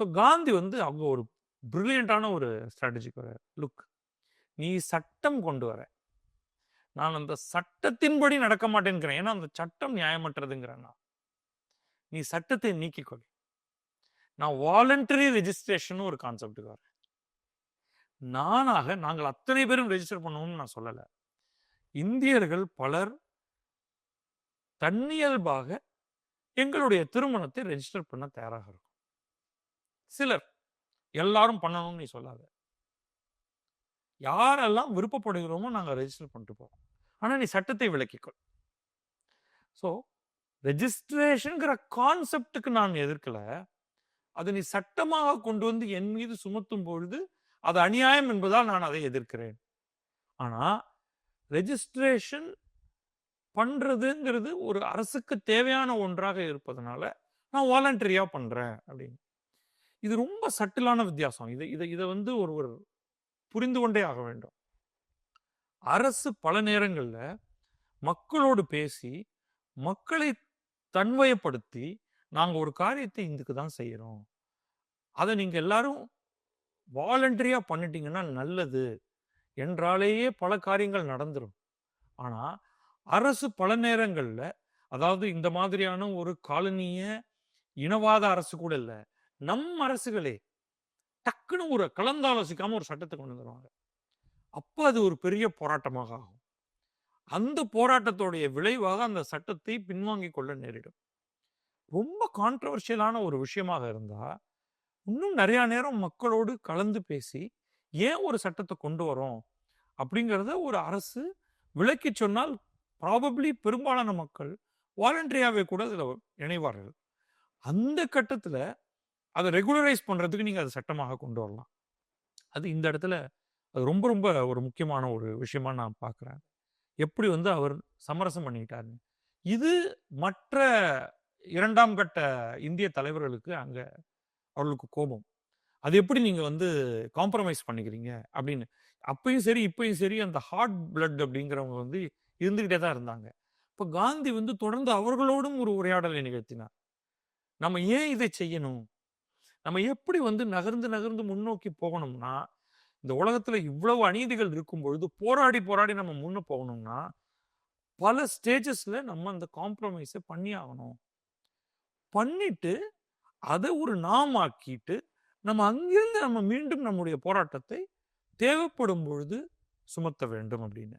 So Gandhi வந்து அவங்க ஒரு ப்ரில்லியண்ட்டான ஒரு ஸ்ட்ராட்டஜிக்கு வர லுக் நீ சட்டம் கொண்டு வர. நான் அந்த சட்டத்தின்படி நடக்க மாட்டேங்கிறேன் ஏன்னா அந்த சட்டம் நியாயமற்றதுங்கிறேன் நான். நீ சட்டத்தை நீக்கிக்கொள். நான் வாலண்டரி ரெஜிஸ்ட்ரேஷன் ஒரு கான்செப்டுக்கு வரேன். நானாக நாங்கள் அத்தனை பேரும் ரெஜிஸ்டர் பண்ணுவோம்னு நான் சொல்லலை. இந்தியர்கள் பலர் தன்னியல்பாக எங்களுடைய திருமணத்தை ரெஜிஸ்டர் பண்ண தயாராக இருக்கும். சிலர் எல்லாரும் பண்ணணும்னு நீ சொல்லாத. யாரெல்லாம் விருப்பப்படுகிறோமோ நாங்கள் ரெஜிஸ்டர் பண்ணிட்டு போவோம் ஆனால் நீ சட்டத்தை விளக்கிக்கொள் ஸோ ரெஜிஸ்ட்ரேஷனுங்கிற கான்செப்டுக்கு நான் எதிர்க்கல. அதை நீ சட்டமாக கொண்டு வந்து என் மீது சுமத்தும் பொழுது அது அநியாயம் என்பதால் நான் அதை எதிர்க்கிறேன். ஆனால் ரெஜிஸ்ட்ரேஷன் பண்ணுறதுங்கிறது ஒரு அரசுக்கு தேவையான ஒன்றாக இருப்பதனால நான் வாலண்டரியாக பண்ணுறேன் அப்படின்னு. இது ரொம்ப சட்டிலான வித்தியாசம். இது இதை இதை வந்து ஒருவர் புரிந்து கொண்டே ஆக வேண்டும். அரசு பல நேரங்களில் மக்களோடு பேசி மக்களை தன்வயப்படுத்தி நாங்கள் ஒரு காரியத்தை இதுக்கு தான் செய்கிறோம் அதை நீங்கள் எல்லாரும் வாலண்டரியாக பண்ணிட்டீங்கன்னா நல்லது என்றாலேயே பல காரியங்கள் நடந்துடும் ஆனால் அரசு பல நேரங்களில் அதாவது இந்த மாதிரியான ஒரு காலனிய இனவாத அரசு கூட இல்லை நம் அரசுகளே டக்குன்னு ஒரு கலந்தாலோசிக்காம ஒரு சட்டத்தை கொண்டு வந்துருவாங்க. அப்போ அது ஒரு பெரிய போராட்டமாக ஆகும். அந்த போராட்டத்தோடைய விளைவாக அந்த சட்டத்தை பின்வாங்கி கொள்ள நேரிடும். ரொம்ப கான்ட்ரவர்ஷியலான ஒரு விஷயமாக இருந்தா இன்னும் நிறைய நேரம் மக்களோடு கலந்து பேசி ஏன் ஒரு சட்டத்தை கொண்டு வரோம் அப்படிங்கிறத ஒரு அரசு விளக்கி சொன்னால் ப்ராபப்ளி பெரும்பாலான மக்கள் வாலண்டரியாவே கூட அதில் இணைவார்கள். அந்த கட்டத்தில் அதை ரெகுலரைஸ் பண்ணுறதுக்கு நீங்கள் அதை சட்டமாக கொண்டு வரலாம். அது இந்த இடத்துல அது ரொம்ப ரொம்ப ஒரு முக்கியமான ஒரு விஷயமா நான் பார்க்குறேன். எப்படி வந்து அவர் சமரசம் பண்ணிக்கிட்டாருன்னு இது மற்ற இரண்டாம் கட்ட இந்திய தலைவர்களுக்கு அங்கே அவர்களுக்கு கோபம். அது எப்படி நீங்கள் வந்து காம்ப்ரமைஸ் பண்ணிக்கிறீங்க? அப்படின்னு. அப்பயும் சரி இப்பயும் சரி அந்த ஹார்ட் பிளட் அப்படிங்கிறவங்க வந்து இருந்துக்கிட்டே தான் இருந்தாங்க. இப்போ காந்தி வந்து தொடர்ந்து அவர்களோடும் ஒரு உரையாடலை நிகழ்த்தினார். நம்ம ஏன் இதை செய்யணும்? நம்ம எப்படி வந்து நகர்ந்து நகர்ந்து முன்னோக்கி போகணும்னா இந்த உலகத்துல இவ்வளவு அநீதிகள் இருக்கும் பொழுது போராடி போராடி நம்ம முன்ன போகணும்னா பல ஸ்டேஜஸ்ல நம்ம அந்த காம்ப்ரமைஸை பண்ணி ஆகணும். பண்ணிட்டு அதை ஒரு நாம் ஆக்கிட்டு நம்ம அங்கிருந்து நம்ம மீண்டும் நம்முடைய போராட்டத்தை தேவைப்படும் பொழுது சுமத்த வேண்டும் அப்படின்னு.